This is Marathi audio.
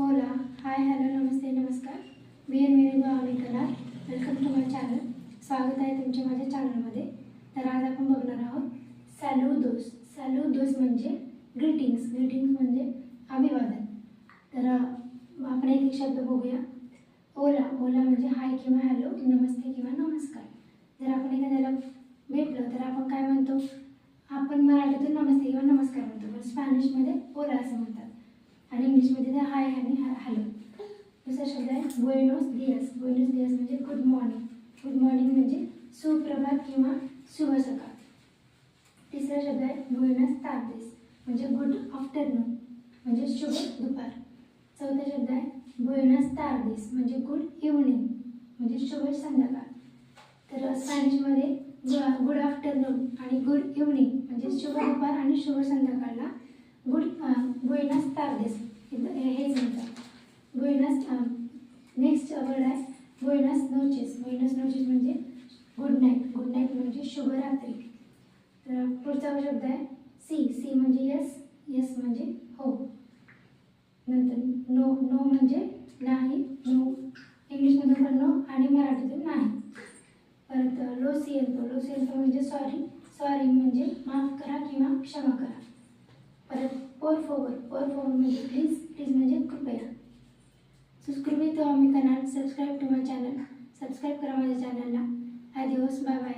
होला हाय हॅलो नमस्ते नमस्कार मी एन मेरी आम्ही कलार वेलकम टू माय चॅनल स्वागत आहे तुमच्या माझ्या चॅनलमध्ये तर आज आपण बघणार आहोत सॅल्युदोस सॅल्युदोस म्हणजे ग्रीटिंग्स ग्रीटिंग्स म्हणजे अभिवादन. तर आपण एक एक शब्द बघूया. ओला ओला म्हणजे हाय किंवा हॅलो नमस्ते किंवा नमस्कार. जर आपण एखाद्याला भेटलो तर आपण काय म्हणतो? आपण मराठीतून नमस्ते किंवा नमस्कार म्हणतो. पण स्पॅनिशमध्ये ओला असं म्हणतात. आणि इंग्लिशमध्ये तर हाय आणि हॅलो. दुसरा शब्द आहे बुएनोस दियास बुएनोस दियास म्हणजे गुड मॉर्निंग गुड मॉर्निंग म्हणजे सुप्रभात किंवा शुभ सकाळ. तिसरा शब्द आहे बुएनस तार्देस म्हणजे गुड आफ्टरनून म्हणजे शुभ दुपार. चौथा शब्द आहे बुएनस तार्देस म्हणजे गुड इव्हनिंग म्हणजे शुभ संध्याकाळ. तर स्पॅनिशमध्ये गुड आफ्टरनून आणि गुड इव्हनिंग म्हणजे शुभ दुपार आणि शुभ संध्याकाळला गुड tardes. तार्देस हेच um, next नेक्स्ट वर्ड आहे. बुएनस नोचेस बुएनस नोचेस म्हणजे गुड नाईट गुड नाईट म्हणजे शुभरात्री. तर पुढचा शब्द आहे. सी सी म्हणजे यस यस म्हणजे हो. नंतर नो नो म्हणजे नाही. नो इंग्लिशमधून पण नो आणि मराठीतून नाही. परत लो सी येतो लो सिएल्तो म्हणजे सॉरी सॉरी म्हणजे माफ करा किंवा क्षमा करा. ओर फॉवर ओर फॉवर म्हणजे प्लीज प्लीज म्हणजे कृपया सुस्कृपी तो आम्ही करणार subscribe to my channel subscribe करा माझ्या चॅनलला हा दिवस बाय बाय